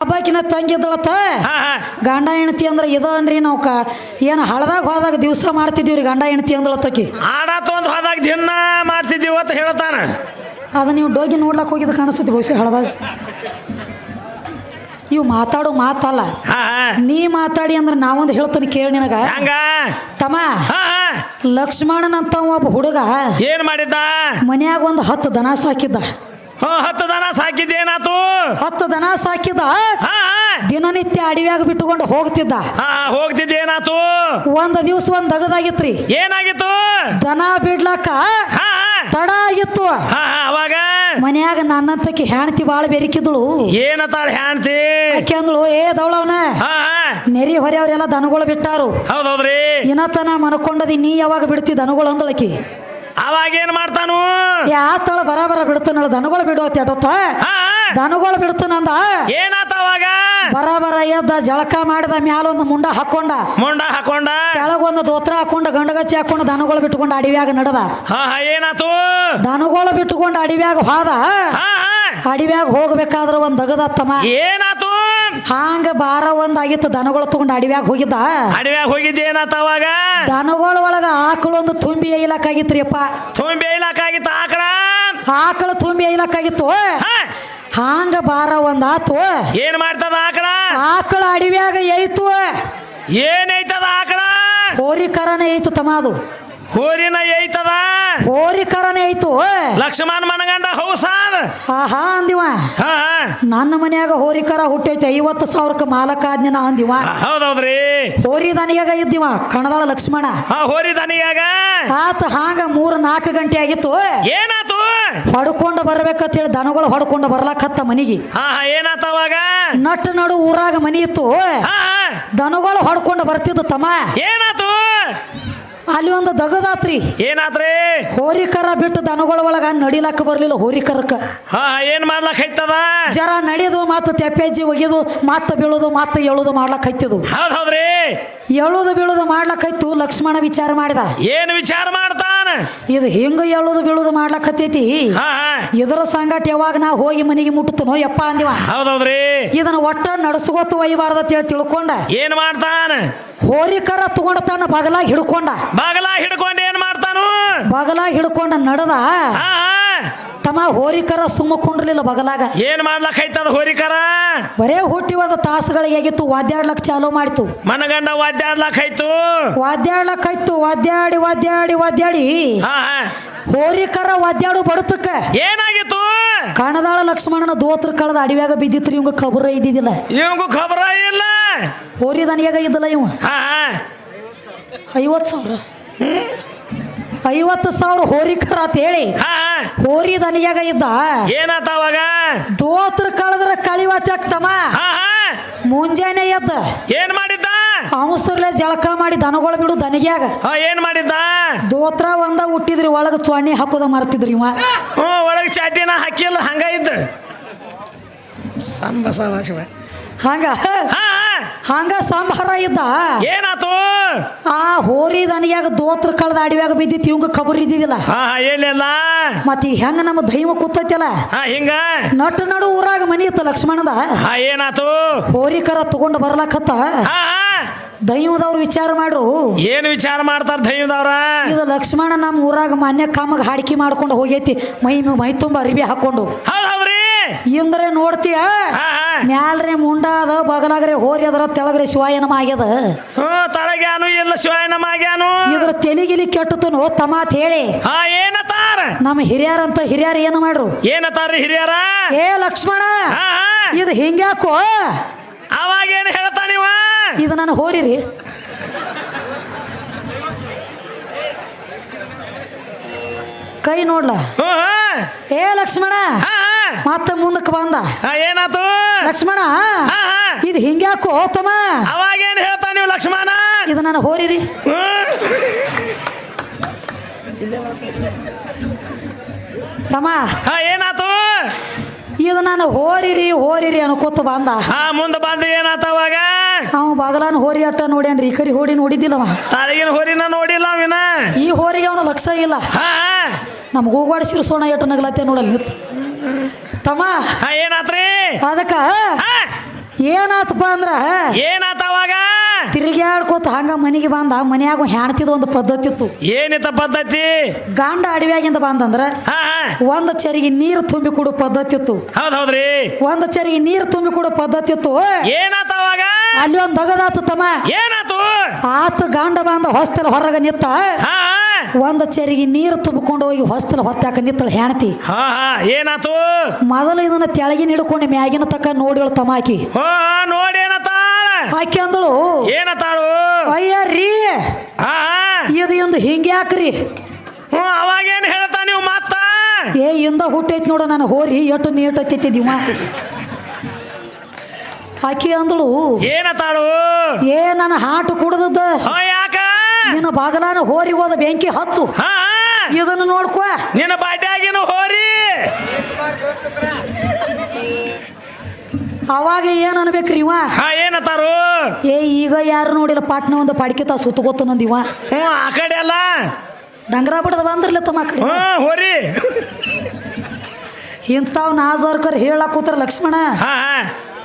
ಹಬ್ಬಕಿನ ತಂಗಿದ್ದಳತ್ತ ಹಾ ಹಾ. ಗಂಡ ಹೆಂಡತಿ ಅಂದ್ರೆ ಇದ ಅನ್ರಿ ನಾವು ಕ ಏನು ಹಳದಾಗ ಹೋದಾಗ ದಿವಸ ಮಾಡ್ತಿದ್ದೀವ್ರಿ ಗಂಡ ಹೆಂಡತಿ ಅಂದಳತ್ತಕಿ. ಆಡಾತು ಅಂತ ಹೋದಾಗ ದಿನ ಮಾಡ್ತಿದ್ದೀವಿ ಅಂತ ಹೇಳ್ತಾನ. ಅದು ನೀವು ಡೋಗಿ ನೋಡ್ಲಕ್ಕೆ ಹೋಗಿದ್ದು ಕಾಣಿಸ್ತೈತಿ ಬಹುಶಃ ಹಳದಾಗ. ಇವು ಮಾತಾಡೋ ಮಾತಲ್ಲ. ನೀ ಮಾತಾಡಿ ಅಂದ್ರೆ ನಾವೊಂದು ಹೇಳ್ತಾನೆ ಕೇಳಿ ನಿನಗ. ತಮ್ಮ ಹಾ ಲಕ್ಷ್ಮಣನಂತ ಒಬ್ಬ ಹುಡುಗ ಏನ್ ಮಾಡಿದ್ದ? ಮನ್ಯಾಗ ಒಂದು ಹತ್ತು ದನ ಸಾಕಿದ್ದ. ಹ್ಞೂ ಹತ್ತು ದನ ಸಾಕಿದ್ದೇನಾತು ಹತ್ತು ದನ ಸಾಕಿದ ಹಾ ಹಾ. ದಿನನಿತ್ಯ ಅಡವ್ಯಾಗ ಬಿಟ್ಟುಕೊಂಡು ಹೋಗ್ತಿದ್ದ. ಹಾ ಹೋಗ್ತಿದ್ದೇನಾತು ಒಂದ್ ದಿವ್ಸ ಒಂದ್ ದಗದಾಗಿತ್ರಿ. ಏನಾಗಿತ್ತು? ದನ ಬಿಡ್ಲಕ್ಕ ಹಾ ಹಾ. ತಡ ಆಗಿತ್ತು. ಹಾ ಹಾ ಅವಾಗ? ಮನ್ಯಾಗ ನನ್ನಂತಕ್ಕೆ ಹೆಣ್ತಿ ಬಾಳ ಬೆರಿಕಿದ್ಳು. ಏನತ್ತಾಳ ಹೆಣ್ತಿ? ಆಕೆ ಅಂದ್ಳು ಏ ದೌಳವನ ಹಾ ಹಾ. ನೆರಿ ಹೊರೆಯವ್ರೆಲ್ಲ ದನಗಳು ಬಿಟ್ಟಾರು. ಹೌದೌದ್ರಿ. ಇನತನ ಮನಕೊಂಡದಿ ನೀ ಯಾವಾಗ ಬಿಡ್ತಿ ದನಗಳು ಅಂದಳಕಿ? ಅವಾಗ ಏನ್ ಮಾಡ್ತಾನು? ಯಾತಳ ಬರಬರ ಬಿಡ್ತಾನಳ ದನಗಳು ಬಿಡೋ ಅಟತ್ತ ದನಗಳು ಬಿಡ್ತಾನಂದ? ಏನಾತ ಅವಾಗ? ಬರಾಬರ ಎದ್ದ ಜಳಕ ಮಾಡಿದ ಮ್ಯಾಲೊಂದು ಮುಂಡ ಹಾಕೊಂಡ. ಮುಂಡ ಹಾಕೊಂಡ? ಕೆಳಗೊಂದು ದೋತ್ರ ಹಾಕೊಂಡ ಗಂಡಗಚ್ಚಿ ಹಾಕೊಂಡ ದನಗಳು ಬಿಟ್ಟುಕೊಂಡು ಅಡಿವ್ಯಾಗ ನಡೆದ. ಏನಾತು? ದನಗಳು ಬಿಟ್ಟುಕೊಂಡು ಅಡಿವ್ಯಾಗ ಹೋದ. ಅಡಿವ್ಯಾಗ ಹೋಗ್ಬೇಕಾದ್ರ ಒಂದ್ ದಗದತ್ತಮ್ಮ ಏನಾತು? ಹಾಂಗ ಬಾರ ಒಂದ್ ಆಗಿತ್ತು ದನಗಳು ತಗೊಂಡು ಅಡಿವ್ಯಾಗ ಹೋಗಿದ್ದ. ಅಡಿವ್ಯಾಗ ಹೋಗಿದ್ದೆ ಏನಾತ ಅವಾಗ? ದನಗಳ ಒಳಗ ಆಕಳು ಒಂದು ತುಂಬಿ ಐಲಕ್ಕಾಗಿತ್ರಿಯಪ್ಪ ತುಂಬಿ ಇಲಾಕಾಗಿತ್ತು ಆಕಳ ಆಕಳು ತುಂಬಿ ಐಲಕ್ಕಾಗಿತ್ತು ಹಾ. ಹಾಂಗ ಬಾರ ಒಂದ್ ಆತು. ಏನ್ ಮಾಡ್ತದ ಆಕಳ? ಆಕಳ ಅಡಿವ್ಯಾಗ ಐತು ಏನೈತದ ಆಕಳ? ಹೋರಿ ಕರನ ಐತು ತಮ್ಮ ಅದು ಹೋರಿನ ಐತದ ಹೋರಿ ಕರನ ಐತು ಲಕ್ಷ್ಮಣ ಮನಗಂಡ ಹೌಸಾದ ಆಹಾ ಅಂದಿವ. ನನ್ನ ಮನ್ಯಾಗ ಹೋರಿ ಕರ ಹುಟ್ಟೈತೆ. ಐವತ್ತು ಸಾವಿರಕ್ಕೆ ಮಾಲಕ ಆದ್ನ ನಾ ಅಂದಿವ ಹೌದೌದ್ರಿ. ಹೋರಿ ದನಿಯಾಗ ಇದ್ದಿವ ಕಣದಾಳ ಲಕ್ಷ್ಮಣ. ಹೋರಿ ದನಿಯಾಗ. ಆತ ಹಾಂಗ ಮೂರು ನಾಲ್ಕು ಗಂಟೆ ಆಗಿತ್ತು. ಏನಾತು? ಹೊಡ್ಕೊಂಡು ಬರ್ಬೇಕಂತ ಹೇಳಿ ದನಗಳು ಹೊಡ್ಕೊಂಡು ಬರ್ಲಾಕತ್ತ ಮನಿಗೆ. ಹಾ ಹಾ ಏನಾತ ಅವಾಗ? ನಟ್ ನಡು ಊರಾಗ ಮನಿ ಇತ್ತು. ಹಾ ಹಾ. ದನಗಳು ಹೊಡ್ಕೊಂಡು ಬರ್ತಿದ್ದು ತಮ್ಮ. ಏನಾತು? ಅಲ್ಲಿ ಒಂದು ದಗದಾತ್ರಿ. ಏನಾತ್ರಿ? ಹೋರಿಕರ ಬಿಟ್ಟು ದನಗಳ ಒಳಗ ನಡಿಲಕ್ಕ ಬರ್ಲಿಲ್ಲ ಹೋರಿಕರಕ್ಕ. ಹಾ ಹಾ, ಏನ್ ಮಾಡ್ಲಕ್ ಐತದ ಜರ ನಡೆದು ಮತ್ತು ತೆಪ್ಪೆಜ್ಜಿ ಒಗೆದು ಮಾತು ಬೀಳುದು ಮಾತು ಎಳುದು ಮಾಡ್ಲಕ್ ಹತ್ತಿದು ಹೌದ್ ಹೌದ್ರಿ. ಎಳುದು ಬೀಳೋದು ಮಾಡ್ಲಕ್ಕೈತು ಲಕ್ಷ್ಮಣ ವಿಚಾರ ಮಾಡಿದ. ಏನು ವಿಚಾರ ಮಾಡ್ತಾನ? ಇದು ಹೆಂಗ ಎಳುದು ಬೀಳೋದು ಮಾಡ್ಲಕ್ಕತ್ತೈತಿ ಇದರ ಸಂಗಟ ಯಾವಾಗ ನಾ ಹೋಗಿ ಮನೆಗೆ ಮುಟ್ಟುತ್ತನೋ ಯಪ್ಪ ಅಂದಿವ. ಹೌದೌದ್ರಿ. ಇದನ್ನ ಒಟ್ಟ ನಡ್ಸ್ಕೊತ ಒಯ್ಯಬಾರ್ದು ಅಂತ ಹೇಳಿ ತಿಳ್ಕೊಂಡ. ಏನ್ ಮಾಡ್ತಾನ? ಹೋರಿಕರ ತಗೊಂಡ ತನ್ನ ಬಗಲಾಗ ಹಿಡ್ಕೊಂಡ. ಬಗಲಾಗಿ ಹಿಡ್ಕೊಂಡು ಏನ್ ಮಾಡ್ತಾನು? ಬಗಲಾಗ ಹಿಡ್ಕೊಂಡ ನಡೆದ. ತಮ್ಮ ಹೋರಿಕರ ಸುಮ್ಮ ಕುಂಡ್ರಲಿಲ್ಲ ಬಗಲಾಗ. ಏನ್ ಮಾಡ್ಲಕ್ ಐತದ ಹೋರಿಕರ? ಬರೇ ಹುಟ್ಟಿ ಒಂದು ತಾಸುಗಳಿಗೆ ಆಗಿತ್ತು ವಾದ್ಯಾಡ್ಲಕ್ ಚಾಲೂ ಮಾಡಿತು. ಮನಗಂಡ ವಾದ್ಯಾಡ್ಲಕ್ ಐತು ವಾದ್ಯಾಡ್ಲಕ್ ಆಯ್ತು ವಾದ್ಯಾಡಿ ವಾದ್ಯಾಡಿ ವಾದ್ಯಾಡಿ. ಹಾ ಹೋರಿಕರ ವಾದ್ಯಾಡು ಬಡತಕ್ಕ ಏನಾಗಿತ್ತು? ಕಣದಾಳ ಲಕ್ಷ್ಮಣನ ದೋತ್ರ ಕಳದ ಅಡಿವ್ಯಾಗ ಬಿದ್ದಿತ್ರಿ ಇವಂಗ ಖಬರ ಇದ್ದಿದ್ದಿಲ್ಲ ಇವಂಗು ಖಬರ ಇಲ್ಲ. ಹೋರಿ ದನಿಯಾಗ ಇದ್ದಲ್ಲ ಇವ. ಐವತ್ತು ಸಾವಿರ. ಐವತ್ತು ಸಾವಿರ ಹೋರಿಕರ ಅಂತ ಹೇಳಿ. ಹೋರಿ ದನಿಯಾಗ ಇದ್ದ. ಏನಾತ ಅವಾಗ? ದೋತ್ರ ಕಳೆದ್ರ ಹಾ ಮುಂಜಾನೆ ಎದ್ದ. ಏನ್ ಮಾಡಿದ್ದ? ಅವಸರ್ಲೆ ಜಳಕ ಮಾಡಿ ದನಗಳು ಬಿಡು ದನಿಗ್ಯಾಗ. ಏನ್ ಮಾಡಿದ್ದ? ದೋತ್ರ ಒಂದ ಹುಟ್ಟಿದ್ರಿ ಒಳಗ ಚೊಣ್ಣಿ ಹಾಕೋದ ಮರ್ತಿದ್ರಿ ಇವ. ಒಳಗ ಒಳಗೆ ಚಾಟಿನ ಹಾಕಿಲ್ಲ ಹಂಗ ಇದ್ದ. ಸಂಬ ಹಂಗ. ಹಂಗ ಸಂಹಾರ ಇದ್ದ. ಏನಾತು? ಆ ಹೋರಿ ದನಿಯಾಗ ದೋತ್ರ ಕಳೆದ ಅಡಿವ್ಯಾಗ ಬಿದ್ದಿತ್ತು ಇವಂಗ ಖಬರ್ ಇದ್ದಿದಿಲ್ಲ ಎಲ್ಲಿಲ್ಲ ಮತ್ ಈ ಹೆಂಗ ನಮ್ಮ ದೈವ ಕೂತೈತಿಲ್ಲ? ಹಿಂಗ? ನಟ್ಟು ನಡು ಊರಾಗ ಮನಿ ಇತ್ತು ಲಕ್ಷ್ಮಣದ. ಏನಾತು? ಹೋರಿ ಕರ ತಗೊಂಡು ಬರ್ಲಾಕತ್ತ. ದೈವದವ್ರು ವಿಚಾರ ಮಾಡ್ರು. ಏನು ವಿಚಾರ ಮಾಡ್ತಾರ ದೈವದವ್ರ? ಇದು ಲಕ್ಷ್ಮಣ ನಮ್ಮ ಊರಾಗ ಮಾನ್ಯ ಕಾಮಗ ಹಾಡಿಕೆ ಮಾಡ್ಕೊಂಡು ಹೋಗೈತಿ. ಮೈ ಮೈ ತುಂಬ ಅರಿವಿ ಹಾಕೊಂಡು. ಹೌದ್ರಿ ಇಂದ್ರೆ ನೋಡ್ತೀಯ ಮ್ಯಾಲ್ರೆ ಮುಂಡಾದ ಬಗಲಾಗ್ರೆ ಹೋರಿ ಅದರ ತೆಳಗ್ರೆ ಶಿವಾಯನಮ ಆಗ್ಯದ. ತಳಗ್ಯಾನು ಇಲ್ಲ ಶಿವಾಯನಮ ಆಗ್ಯಾನು. ಇದ್ರ ತೆಲಿಗಿಲಿ ಕೆಟ್ಟತನು ತಮಾತ್ ಹೇಳಿ. ಏನತಾರ? ನಮ್ಮ ಹಿರಿಯರಂತ ಹಿರಿಯರು ಏನು ಮಾಡ್ರು? ಏನತಾರ ಹಿರಿಯರ? ಏ ಲಕ್ಷ್ಮಣ ಇದು ಹಿಂಗ್ಯಾಕೋ? ಅವಾಗ ಏನ್ ಹೇಳ್ತಾನಿವ ಇದು ನಾನು ಹೋರಿರಿ. ಕೈ ನೋಡ್ಲ. ಏ ಲಕ್ಷ್ಮಣ. ಮತ್ತ ಮುಂದಕ್ಕೆ ಬಂದ. ಏನಾತು ಲಕ್ಷ್ಮಣ ಇದು ಹಿಂಗ್ಯಾಕೋ ಹೋತಮ್ಮ ಅವಾಗ ಏನ್ ಹೇಳ್ತಾ ನೀವು ಲಕ್ಷ್ಮಣ? ಇದು ನಾನು ಹೋರಿರಿ. ತಮ್ಮ ಏನಾತು ಇದು ನಾನು ಹೋರಿರಿ ಹೋರಿರಿ ಅನ್ಕೋತ ಬಂದ. ಹಾ ಮುಂದೆ ಬಂದ ಏನಾತ ಅವಾಗ? ಅವ ಬಗಲಾನ ಹೋರಿ ಅಟ್ಟ ನೋಡ್ಯಾನ್ರಿ ಈ ಕರಿ ಹೋಡಿ ನೋಡಿದ್ದಿಲ್ಲವ ತಾಳಿಗಿನ ಹೋರಿನ ನೋಡಿಲ್ಲ ಅವಿನ? ಈ ಹೋರಿಗೆ ಅವನ ಲಕ್ಷ ಇಲ್ಲ. ನಮ್ಗೆ ಹೋಗ್ವಾಡ ಸೋಣ ಎಟ್ಟು ನಗಲತ್ತೆ ನೋಡಲ್ಲಿ ನಿತ್. ತಮ್ಮ. ಏನಾತ್ರಿ? ಅದಕ್ಕ ಏನಾತಪ್ಪ ಅಂದ್ರ ಏನಾತವಾಗ ತಿರುಗಾಡ್ಕೋತ ಹಂಗ ಮನೆಗೆ ಬಂದ ಮನ್ಯಾಗ ಹೆಣ್ತಿದ ಒಂದು ಪದ್ಧತಿ ಇತ್ತು ಏನಿತ್ತ ಪದ್ಧತಿ? ಗಂಡ ಅಡವ್ಯಾಗಿಂದ ಬಂದಂದ್ರ ಒಂದ್ ಚರಿಗೆ ನೀರು ತುಂಬಿ ಕೊಡೋ ಪದ್ಧತಿ ಇತ್ತು ಹೌದ್ ಹೌದ್ರಿ. ಒಂದು ಚರಿಗೆ ನೀರು ತುಂಬಿ ಕೊಡೋ ಪದ್ಧತಿ ಇತ್ತು ಏನಾತವಾಗ ಅಲ್ಲಿ ಒಂದು ದಗದಾತು ತಮ್ಮ. ಏನಾತು? ಆತ ಗಂಡ ಬಂದ ಹೊಸ್ತಲ ಹೊರಗ ನಿತ್ತ ಒಂದು ಚರಿಗೆ ನೀರು ತುಂಬಿಕೊಂಡು ಹೋಗಿ ಹೊಸ್ತಲ ಹೊತ್ತಾಕ ನಿತ್ತಳ ಹೆಣತಿ. ಹಾ ಹಾ ಏನಾತು? ಮೊದಲು ಇದನ್ನ ತೆಳಗಿನ ಹಿಡ್ಕೊಂಡು ಮ್ಯಾಗಿನ ತಕ್ಕ ನೋಡಿಳು ತಮಾಕಿ. ಹೋ ನೋಡಿ ಏನತಾಳ? ಆಕೆ ಅಂದಳು ಏನತಾಳು? ಅಯ್ಯ ರೀ ಹಾ ಇದು ಎಂದು ಹಿಂಗ್ಯಾಕ್ರಿ ಹ್ಞೂ ಅವಾಗೇನು ಹೇಳ್ತಾ ನೀವು ಮತ್ತ ಏ ಇಂದ ಹುಟ್ಟೈತಿ ನೋಡು ನಾನು ಹೋರಿ ಎಷ್ಟು ನೀಟ್ ಹತ್ತಿದ್ದೀವ ಆಕೆ ಅಂದಳು ಏನತಾಳು? ಏ ನನ್ನ ಹಾಟು ಕುಡ್ದದ ಬಾಗಲಾನ ಹೋರಿ ಹೋದ ಬೆಂಕಿ ಹಚ್ಚು. ಹಾ. ಇದನ್ನು ನೋಡ್ಕೋ. ನಿನ್ನ ಬಾಟ್ಯಾಗಿನ ಹೋರಿ. ಅವಾಗ ಏನ್ ಅನ್ಬೇಕ್ರಿ ಇವ? ಹಾ ಏನತಾರು? ಏ ಈಗ ಯಾರು ನೋಡಿಲ್ಲ ಪಾಟ್ನ ಒಂದು ಪಡ್ಕಿತ ಸುತ್ತಗೋತ ನಂದಿವ ಹ್ಞೂ ಆ ಕಡೆ ಅಲ್ಲ. ಡಂಗರ ಬಿಡದ ಬಂದ್ರಲ್ಲ ತಮ್ಮ ಕಡೆ. ಹ್ಞೂ ಹೋರಿ. ಇಂಥವ್ ನಾಜರ್ಕರ್ ಹೇಳಕ್ ಕೂತಾರ ಲಕ್ಷ್ಮಣ. ಹಾ ಹಾ.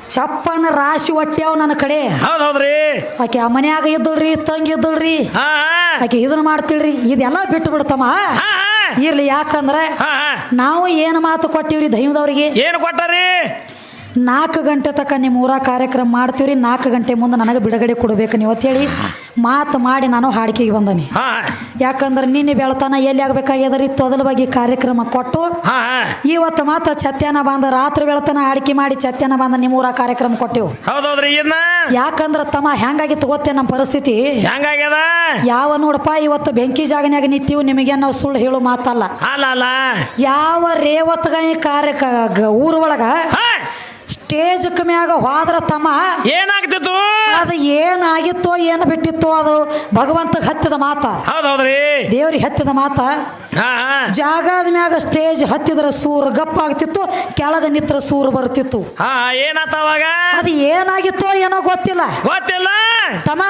ಚಪ್ಪನ ರಾಶಿ ಒಟ್ಟ್ಯಾವ ನನ್ನ ಕಡೆ. ಹೌದ್ ಹೌದ್ರಿ. ಆಕೆ ಆ ಮನ್ಯಾಗ ಇದ್ದಳ್ರಿ ತಂಗಿ ಇದ್ದಳ್ರಿ. ಆಕೆ ಇದನ್ನ ಮಾಡ್ತಿಳ್ರಿ ಇದೆಲ್ಲ ಬಿಟ್ಟು ಬಿಡ್ತಮ್ಮ ಇರ್ಲಿ ಯಾಕಂದ್ರೆ ನಾವು ಏನು ಮಾತು ಕೊಟ್ಟಿವ್ರಿ ದೈವದವ್ರಿಗೆ? ಏನು ಕೊಟ್ಟಾರಿ? ನಾಲ್ಕು ಗಂಟೆ ತನಕ ನಿಮ್ಮ ಊರ ಕಾರ್ಯಕ್ರಮ ಮಾಡ್ತೀವ್ರಿ ನಾಲ್ಕು ಗಂಟೆ ಮುಂದೆ ನನಗೆ ಬಿಡುಗಡೆ ಕೊಡಬೇಕು. ನೀವು ಅಂತೇಳಿ ಮಾತು ಮಾಡಿ ನಾನು ಹಾಡಿಕೆಗೆ ಬಂದನಿ. ಹಾ ಯಾಕಂದ್ರೆ ನಿನ್ನೆ ಬೆಳತನ ಎಲ್ಲಿ ಆಗ್ಬೇಕಾಗ್ಯದ್ರಿ ತೊದಲ ಬಗ್ಗೆ ಕಾರ್ಯಕ್ರಮ ಕೊಟ್ಟು ಹಾ ಇವತ್ತು ಮಾತು ಚತ್ಯಾನ ಬಂದ ರಾತ್ರಿ ಬೆಳತನ ಹಾಡಿಕೆ ಮಾಡಿ ಚತ್ಯಾನ ಬಂದ ನಿಮ್ಮ ಊರ ಕಾರ್ಯಕ್ರಮ ಕೊಟ್ಟೆವು. ಇನ್ನ? ಯಾಕಂದ್ರೆ ತಮ್ಮ ಹೆಂಗಾಗಿ ಗೊತ್ತೇ ನಮ್ಮ ಪರಿಸ್ಥಿತಿ? ಹೆಂಗಾಗ್ಯದ ಯಾವ ನೋಡಪ್ಪ ಇವತ್ತು ಬೆಂಕಿ ಜಾಗನ್ಯಾಗ ನಿಂತೀವಿ ನಿಮಗೆ ನಾವು ಸುಳ್ಳು ಹೇಳು ಮಾತಲ್ಲ. ಅಲ್ಲ ಅಲ್ಲ. ಯಾವ ರೇವತ್ಗಾಯಿ ಕಾರ್ಯಕ ಊರೊಳಗ ಗ- ಊರ್ ಒಳಗ ಹಾ. ಸ್ಟೇಜ್ ಮ್ಯಾಗ ಹೋದ್ರ ತಮ್ಮ ಏನಾಗ್ತಿತ್ತು? ಅದು ಏನಾಗಿತ್ತೋ ಏನ್ ಬಿಟ್ಟಿತ್ತೋ ಅದು ಭಗವಂತಗ್ ಹತ್ತಿದ ಮಾತ. ಹೌದ್ ಹೌದ್ರಿ ದೇವ್ರಿಗೆ ಹತ್ತಿದ ಮಾತ. ಜಾಗದ ಮ್ಯಾಗ ಸ್ಟೇಜ್ ಹತ್ತಿದ್ರ ಸೂರು ಗಪ್ಪ ಆಗ್ತಿತ್ತು ಕೆಳಗ ನಿತ್ರ ಸೂರು ಬರ್ತಿತ್ತು. ಅವಾಗ? ಅದು ಏನಾಗಿತ್ತೋ ಏನೋ ಗೊತ್ತಿಲ್ಲ. ಗೊತ್ತಿಲ್ಲ? ತಮ್ಮ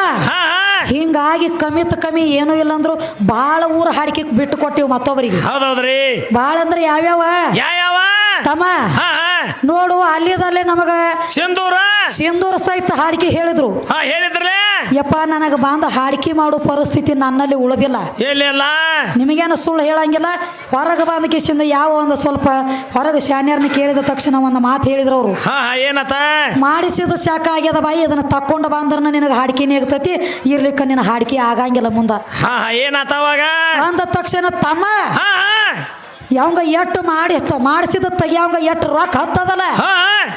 ಹಿಂಗಾಗಿ ಕಮಿತ್ ಕಮ್ಮಿ ಏನೂ ಇಲ್ಲ ಅಂದ್ರು ಬಾಳ ಊರ ಹಾಡಿಕೆ ಬಿಟ್ಟು ಕೊಟ್ಟಿವ್ ಮತ್ತೊಬ್ಬರಿಗೆ. ಹೌದೌದ್ರಿ. ಬಾಳಂದ್ರೆ ಭಾಳ ಅಂದ್ರೆ ಯಾವ್ಯಾವ? ಯಾವ ತಮ್ಮ ಹಾ ಹಾ. ನೋಡು ಅಲ್ಲಿದಲ್ಲೇ ನಮಗ ಸಿಂಧೂರ? ಸಿಂಧೂರ ಸಹಿತ ಹಾಡಿಕೆ ಹೇಳಿದ್ರು. ಹಾ ಹೇಳಿದ್ರಲೇ? ಯಪ್ಪ ನನಗೆ ಬಂದ ಹಾಡಿಕೆ ಮಾಡೋ ಪರಿಸ್ಥಿತಿ ನನ್ನಲ್ಲಿ ಉಳಿದಿಲ್ಲ. ಹೇಳಿಲ್ಲ ನಿಮಗೇನು ಸುಳ್ಳು ಹೇಳಂಗಿಲ್ಲ? ಹೊರಗೆ ಬಂದ ಕಿಸಿಂದ ಯಾವ ಒಂದು ಸ್ವಲ್ಪ ಹೊರಗೆ ಶಾನ್ಯರ್ನ ಕೇಳಿದ ತಕ್ಷಣ ಒಂದು ಮಾತು ಹೇಳಿದ್ರು ಅವರು. ಹಾ ಹಾ ಏನತ್ತ ಮಾಡಿಸಿದ ಶಾಖ ಆಗ್ಯದ ಬಾಯಿ ಅದನ್ನ ತಕ್ಕೊಂಡು ಬಂದ್ರ ನಿನಗೆ ಹಾಡಿಕೆ ನೇಗ್ತೈತಿ ಇರ್ಲಿಕ್ಕ ನಿನ್ನ ಹಾಡಿಕೆ ಆಗಂಗಿಲ್ಲ ಮುಂದ. ಹಾ ಹಾ ಏನಾತ ಅವಾಗ? ಅಂದ ತಕ್ಷಣ ತಮ್ಮ ಹಾ ಹಾ. ಯಾವಂಗ ಎಟ್ಟು ಮಾಡಿ ಮಾಡಿಸಿದ ತೆಗಿಯವಂಗ ಎಷ್ಟು ರೊಕ್ಕ ಹತ್ತದಲ್ಲ?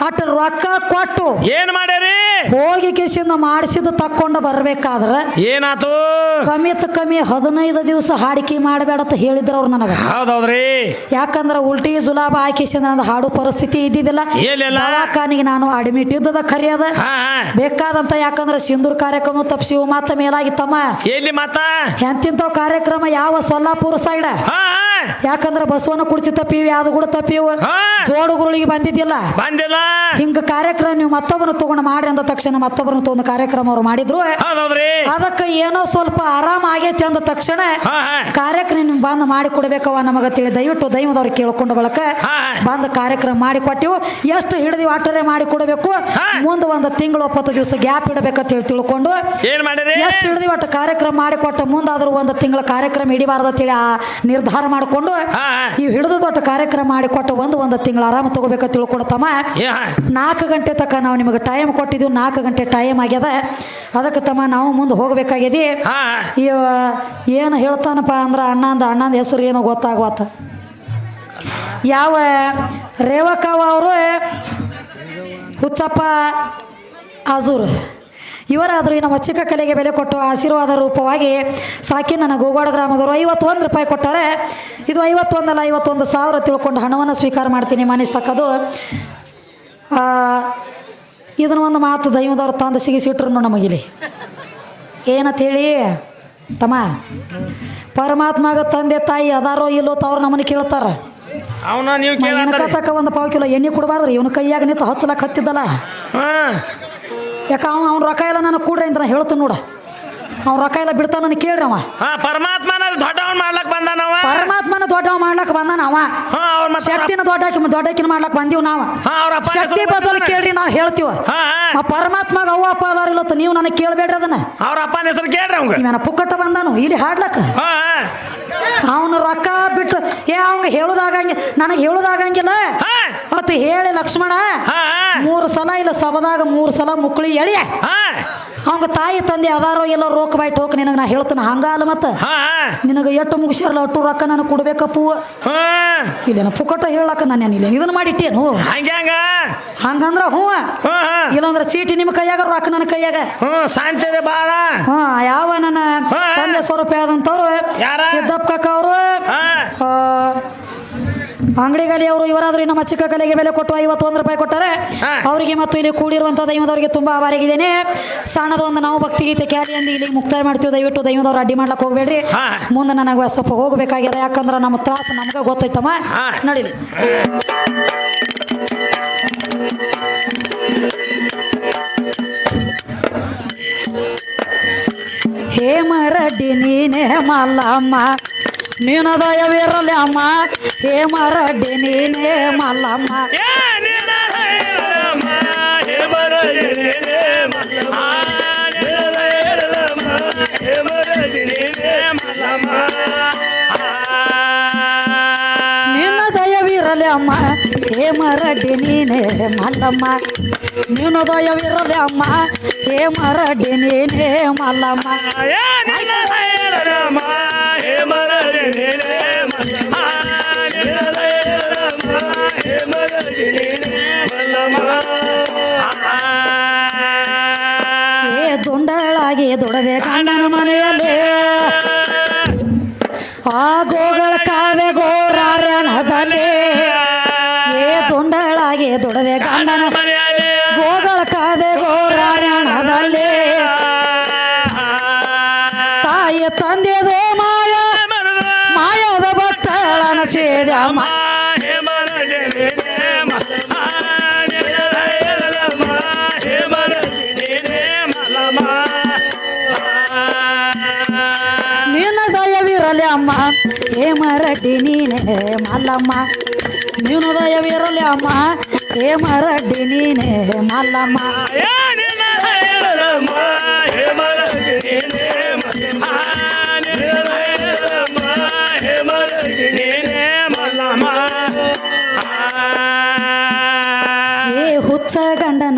ಅಟ್ಟು ರೊಕ್ಕ ಕೊಟ್ಟು ಏನ್ ಮಾಡ್ಯಾರಿ? ಹೋಗಿ ಕಿಸಿಂದ ಮಾಡಿಸಿದ ತಕ್ಕೊಂಡು ಬರ್ಬೇಕಾದ್ರ ಏನಾತು? ಕಮ್ಮಿ ಕಮ್ಮಿ ಹದಿನೈದು ದಿವಸ ಹಾಡಿಕೆ ಮಾಡಬೇಡತ್ತ ಹೇಳಿದ್ರು ಅವ್ರು ನನಗೆ. ಹೌದೌದ್ರಿ. ಯಾಕಂದ್ರೆ ಉಲ್ಟಿ ಜುಲಾಬ ಹಾಕಿಸಿದ ನಂದು ಹಾಡು ಪರಿಸ್ಥಿತಿ ಇದ್ದಿದ್ದಿಲ್ಲ. ದವಾಖಾನಿಗೆ ನಾನು ಅಡ್ಮಿಟ್ ಇದ್ದದ ಕರೆಯದ ಬೇಕಾದಂತ ಯಾಕಂದ್ರೆ ಸಿಂಧೂರ್ ಕಾರ್ಯಕ್ರಮ ತಪ್ಸಿವು ಮೇಲಾಗಿ ಮೇಲಾಗಿತ್ತಮ್ಮ. ಎಲ್ಲಿ ಮಾತಾ ಎಂತಿಂತ ಕಾರ್ಯಕ್ರಮ ಯಾವ ಸೊಲ್ಲಾಪುರ ಸೈಡ್ ಯಾಕಂದ್ರ ಬಸ್ ಬಸವನ ಕುಡಿಸಿ ತಪ್ಪಿವಿ ಯಾವ್ದು ಕೂಡ ತಪ್ಪಿವು ಜೋಡುಗುರುಳಿಗೆ ಬಂದಿದ್ದಿಲ್ಲ ಬಂದಿಲ್ಲ. ಹಿಂಗ ಕಾರ್ಯಕ್ರಮ ನೀವು ಮತ್ತೊಬ್ಬರು ತಗೊಂಡು ಮಾಡಿ ಅಂದ ತಕ್ಷಣ ಮತ್ತೊಬ್ಬರನ್ನ ತಗೊಂಡು ಕಾರ್ಯಕ್ರಮ ಅವ್ರು ಮಾಡಿದ್ರು. ಅದಕ್ಕೆ ಏನೋ ಸ್ವಲ್ಪ ಆರಾಮ ಆಗೈತಿ ಅಂದ ತಕ್ಷಣ ಕಾರ್ಯಕ್ರಮ ನಿಮ್ ಬಂದು ಮಾಡಿ ಕೊಡ್ಬೇಕವ ನಮಗ ತಿಳಿ. ದಯವಿಟ್ಟು ದೈವದವ್ರು ಕೇಳ್ಕೊಂಡು ಬಳಕ. ಬಂದ ಕಾರ್ಯಕ್ರಮ ಮಾಡಿ ಕೊಟ್ಟಿವು. ಎಷ್ಟು ಹಿಡಿದಿ ಅಟ್ಟರೆ ಮಾಡಿ ಕೊಡಬೇಕು. ಮುಂದೆ ಒಂದು ತಿಂಗಳು ಒಪ್ಪತ್ತು ದಿವಸ ಗ್ಯಾಪ್ ಇಡಬೇಕಂತ ಹೇಳಿ ತಿಳ್ಕೊಂಡು ಎಷ್ಟು ಹಿಡಿದಿ ಒಟ್ಟು ಕಾರ್ಯಕ್ರಮ ಮಾಡಿ ಕೊಟ್ಟ ಮುಂದಾದ್ರೂ ಒಂದು ತಿಂಗಳ ಕಾರ್ಯಕ್ರಮ ಹಿಡಿಬಾರ್ದು ತಿಳಿ ಆ ನಿರ್ಧಾರ ಮಾಡಿಕೊಂಡು ಇವು ಹಿಡಿದು ದೊಡ್ಡ ಕಾರ್ಯಕ್ರಮ ಮಾಡಿ ಕೊಟ್ಟು ಒಂದು ಒಂದು ತಿಂಗಳು ಆರಾಮ ತಗೋಬೇಕು ತಿಳ್ಕೊಂಡು ತಮ್ಮ ಏ ಹಾ. ನಾಲ್ಕು ಗಂಟೆ ತಕ್ಕ ನಾವು ನಿಮಗೆ ಟೈಮ್ ಕೊಟ್ಟಿದ್ದೀವಿ ನಾಲ್ಕು ಗಂಟೆ ಟೈಮ್ ಆಗ್ಯದ. ಅದಕ್ಕೆ ತಮ್ಮ ನಾವು ಮುಂದೆ ಹೋಗ್ಬೇಕಾಗ್ಯದಿ. ಇವ ಏನು ಹೇಳ್ತಾನಪ್ಪ ಅಂದ್ರೆ ಅಣ್ಣಂದ ಅಣ್ಣಂದ ಹೆಸರು ಏನೋ ಗೊತ್ತಾಗ್ವತ್ತ ಯಾವ ರೇವಕವ ಅವರು ಹುಚ್ಚಪ್ಪ ಆಜೂರ್. ಇವರಾದರೂ ನಮ್ಮ ಚಿಕ್ಕ ಕಲೆಗೆ ಬೆಲೆ ಕೊಟ್ಟು ಆಶೀರ್ವಾದ ರೂಪವಾಗಿ ಸಾಕಿ ನನ್ನ ಗೋಗೋಡ ಗ್ರಾಮದವರು ಐವತ್ತೊಂದು ರೂಪಾಯಿ ಕೊಟ್ಟಾರೆ. ಇದು ಐವತ್ತೊಂದಲ್ಲ ಐವತ್ತೊಂದು ಸಾವಿರ ತಿಳ್ಕೊಂಡು ಹಣವನ್ನು ಸ್ವೀಕಾರ ಮಾಡ್ತೀನಿ ಮನಿಸ್ತಕ್ಕದು. ಇದನ್ನು ಒಂದು ಮಾತು ದೈವದವ್ರು ತಂದು ಸಿಗಿಸಿಟ್ರು ನಮಗಿಲ್ಲಿ. ಏನಂತ ಹೇಳಿ ತಮ್ಮ ಪರಮಾತ್ಮಗ ತಂದೆ ತಾಯಿ ಅದಾರೋ ಇಲ್ಲೋ ತವ್ರು ನಮ್ಮನ್ನು ಕೇಳ್ತಾರೆ. ಅವನ ನೀವು ಕೇಳತ್ತಾರಿ ತಕ್ಕ ಒಂದು ಪಾವು ಕಿಲೋ ಎಣ್ಣೆ ಕೊಡಬಾರ್ದು ಇವನ ಕೈಯಾಗ ನಿಂತು ಹಚ್ಚಲಕ್ಕೆ ಹತ್ತಿದ್ದಲ್ಲ. ಹಾ. ಯಾಕ ಅವ್ನು ಅವ್ನ ರೊಕ್ಕ ಎಲ್ಲ ನನಗೆ ಕೂಡ್ರಿ ಅಂತ ನಾನು ಹೇಳ್ತೀನಿ ನೋಡ. ಅವ್ನ ರೊಕ್ಕ ಎಲ್ಲ ಬಿಡ್ತಾನ ನನಗೆ ಕೇಳ್ರಿ ಅವ. ಹಾ ಪರಮಾತ್ಮನ ದೊಡ್ಡವನ್ ಮಾಡ್ಲಕ್ ಬಂದಾನವ ಪರಮಾತ್ಮನ ದೊಡ್ಡವ ಮಾಡ್ಲಕ್ ಬಂದಾನ ಅವ. ಹಾ ಅವ್ರ ಮತ್ತ ಶಕ್ತಿನ ದೊಡ್ಡಕಿ ದೊಡ್ಡಕಿನ ಮಾಡ್ಲಕ್ ಬಂದೀವಿ ನಾವ. ಹಾ ಅವ್ರ ಅಪ್ಪ ಶಕ್ತಿ ಬದಲು ಕೇಳ್ರಿ ನಾವ್ ಹೇಳ್ತೀವ. ಹಾ ಆ ಪರಮಾತ್ಮಗ ಅವ್ವ ಅಪ್ಪ ಅದಾರ ಇಲ್ಲತ್ತ ನೀವು ನನಗೆ ಕೇಳಬೇಡ್ರಿ ಅದನ್ನ. ಅವ್ರ ಅಪ್ಪನ ಹೆಸರು ಕೇಳ್ರಿ ಅವಂಗ. ಇವನ ಪುಕ್ಕಟ್ಟ ಬಂದಾನು? ಇಲ್ಲಿ ಹಾಡ್ಲಕ್ಕ? ಹಾ. ಅವನ ರೊಕ್ಕ ಬಿಟ್ಟು ಏ ಅವಂಗ ಹೇಳುದಾಗಂಗೆ ನನಗೆ ಹೇಳುದಾಗಂಗಿಲ್ಲ. ಅತ್ ಹೇಳಿ ಲಕ್ಷ್ಮಣ ಮೂರು ಸಲ ಇಲ್ಲ ಸಬದಾಗ ಮೂರು ಸಲ ಮುಕ್ಳಿ ಎಳಿಯ. ಅವಂಗ ತಾಯಿ ತಂದೆ ಅದಾರೋ ಎಲ್ಲ ರೋಕ್ ಬಾಯ್ ಟೋಕ್ ನಿನಗೆ ನಾ ಹೇಳ್ತನ ಹಂಗಾಲ ಮತ್ತ? ನಿನಗೆ ಎಟ್ಟು ಮುಗಿಸ್ಯಾರಲ್ಲ ಅಟ್ಟು ರೊಕ್ಕ ನಾನು ಕೊಡ್ಬೇಕಪ್ಪು ಇಲ್ಲೇನ ಪುಕಟ ಹೇಳಕ್ಕ ನಾನು ಇಲ್ಲ ಇದನ್ನ ಮಾಡಿಟ್ಟೇನು? ಹಂಗೆ ಹಂಗ. ಹಂಗಂದ್ರ ಹ್ಞೂ ಇಲ್ಲಾಂದ್ರ ಹಾ. ಇಲ್ಲಂದ್ರ ಚೀಟಿ ನಿಮ್ಮ ಕೈಯಾಗ ರೊಕ್ಕ ನನ್ನ ಕೈಯಾಗ? ಶಾಂತಿದೆ ಬಾಳ. ಹಾ ಯಾವ ನನ್ನ ತಂದೆ ಸ್ವರೂಪ ಆದಂಥವ್ರು? ಸಿದ್ದಪ್ಪ ಕಾಕ ಅವರು ಹಾ ಅಂಗಡಿಗಲಿ ಅವರು ಇವರಾದ್ರೂ ನಮ್ಮ ಚಿಕ್ಕ ಕಲೆಗೆ ಬೆಲೆ ಕೊಟ್ಟು ಐವತ್ತೊಂದು ರೂಪಾಯಿ ಕೊಟ್ಟರೆ ಅವರಿಗೆ ಮತ್ತು ಇಲ್ಲಿ ಕೂಡಿರುವಂಥ ದೈವದವರಿಗೆ ತುಂಬ ಆಭಾರಿಗಿದ್ದೇನೆ ಸಣ್ಣದ ಒಂದು ನಾವು ಭಕ್ತಿಗೀತೆ ಕ್ಯಾಲಿಯಂದು ಇಲ್ಲಿ ಮುಕ್ತಾಯ ಮಾಡ್ತೀವಿ. ದಯವಿಟ್ಟು ದೈವದವ್ರು ಅಡ್ಡಿ ಮಾಡ್ಲಕ್ಕೆ ಹೋಗ್ಬೇಡ್ರಿ. ಮುಂದೆ ನನಗೆ ಸ್ವಲ್ಪ ಹೋಗ್ಬೇಕಾಗಿದೆ. ಯಾಕಂದ್ರೆ ನಮ್ಮ ತ್ರಾಸ ನಮ್ಗೆ ಗೊತ್ತೈತಮ್ಮ. ನಡೀಲಿ ಹೇಮರಡ್ಡಿ ನೀನೇ ಮಲ್ಲಮ್ಮ. ನೀನ ದಯವಿರಲಿ ಅಮ್ಮ. ನೀನೇ ಹೇ ಬರದಿನಿ ನೀನೇ ಮಲ್ಲಮ್ಮ. ನಿನ್ನ ಹೇ ದಯವಿರಲಿ ಅಮ್ಮ. ಹೇಮರಡ್ಡಿ ನೀನೇ ಮಲ್ಲಮ್ಮ. ನೀನು ದಯವಿರಲಿ ಅಮ್ಮ. ನೀನೇ ಹೇ ಬರದಿನಿ ರೇ ಮಲ್ಲಮ್ಮ. ದುಂಡಳಾಗಿ ದುಡದೆ ಗಂಡನ ಮನೆಯಲ್ಲಿ. ಆ ಗೋಗಳ ಕಾವೆ ಗೋರಾರಣದಲ್ಲಿ ಏ ದುಂಡಳಾಗಿ ದುಡದೆ ಮನೆಯಲ್ಲಿ. ಗೋಗಳ ಕಾದೆ ಗೋರಾರಣದಲ್ಲಿ ತಾಯಿ ತಂದೆದು ಮಾಯದ ಅಮ್ಮ ನಿನ್ನ ದಯವಿರಲಿ ಅಮ್ಮ. ಹೇಮರಡ್ಡಿ ನೀನೇ ಮಲ್ಲಮ್ಮ ನೀನು ದಯವಿರಲಿ ಅಮ್ಮ. ಹೇಮರಡ್ಡಿ ನೀನೇ ಮಲ್ಲಮ್ಮ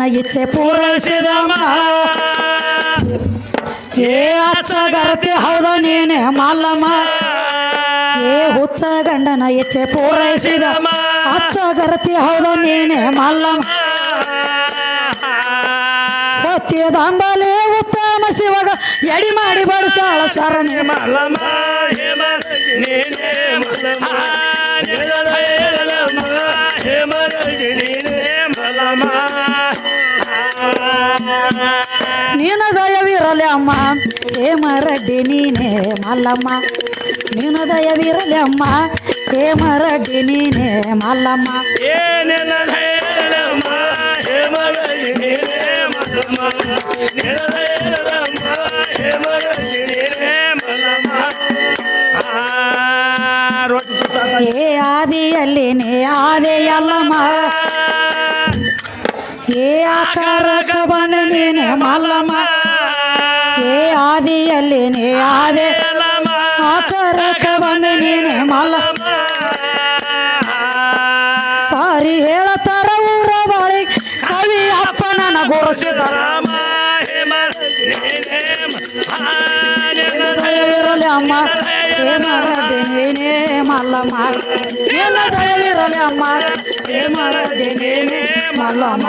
ಗಂಡನ ಇಚ್ಛೆ ಪೂರೈಸಿದ ಏ ಅಚ್ಚಗರತಿ ಹೌದ ನೀನೆ ಮಲ್ಲಮ್ಮ ಏ ಹುಚ್ಚ ಗಂಡನ ಇಚ್ಛೆ ಪೂರೈಸಿದ ಅಚ್ಚಗರತಿ ಹೌದ ನೀನೆ ಮಲ್ಲಮ್ಮ ಹೊತ್ತಿಯದಂಬಲೆ ಉತ್ತಮ ಶಿವಗ, ಎಡಿ ಮಾಡಿ ಬಡಿಸಾಳ ಶರಣಿ ಮಲ್ಲಮ್ಮ ನೀನೇ ಮಲ್ಲಮ್ಮ ಅಮ್ಮ ಹೇಮರಡ್ಡಿ ನೀನೇ ಮಲ್ಲಮ್ಮ. ನೀನ ದಯವಿರಲಿ ಅಮ್ಮ ಹೇಮರಡ್ಡಿ ನೀನೇ ಮಲ್ಲಮ್ಮ. ಏನೆಲ್ಲ ಹೇಳಮ್ಮ ಹೇ ಮರ ನೀನೇ ಮಲ್ಲಮ್ಮ. ಹೇ ಮರ ನೀನೇ ಮಲ್ಲಮ್ಮ. ಏ ಆದಿಯಲ್ಲಿ ನೇ ಆದೆ. ಆಕರಕ ಬಂದ ನೀನೆ ಮಲ್ಲ. ಸಾರಿ ಹೇಳತಾರ ಊರ ಬಾಳಿ. ಕವಿ ಅಪ್ಪ ನನ್ನ ಗುರುಸಿದಾರ ದಯವಿರಲಿ ಅಮ್ಮ. ಹೇಮರದೆ ನೀನೇ ಮಲ್ಲಮ್ಮ ಎಲ್ಲ ದಯವಿರಲಿ ಅಮ್ಮ. ಹೇಮರದೆ ನೀನೇ ಮಲ್ಲಮ್ಮ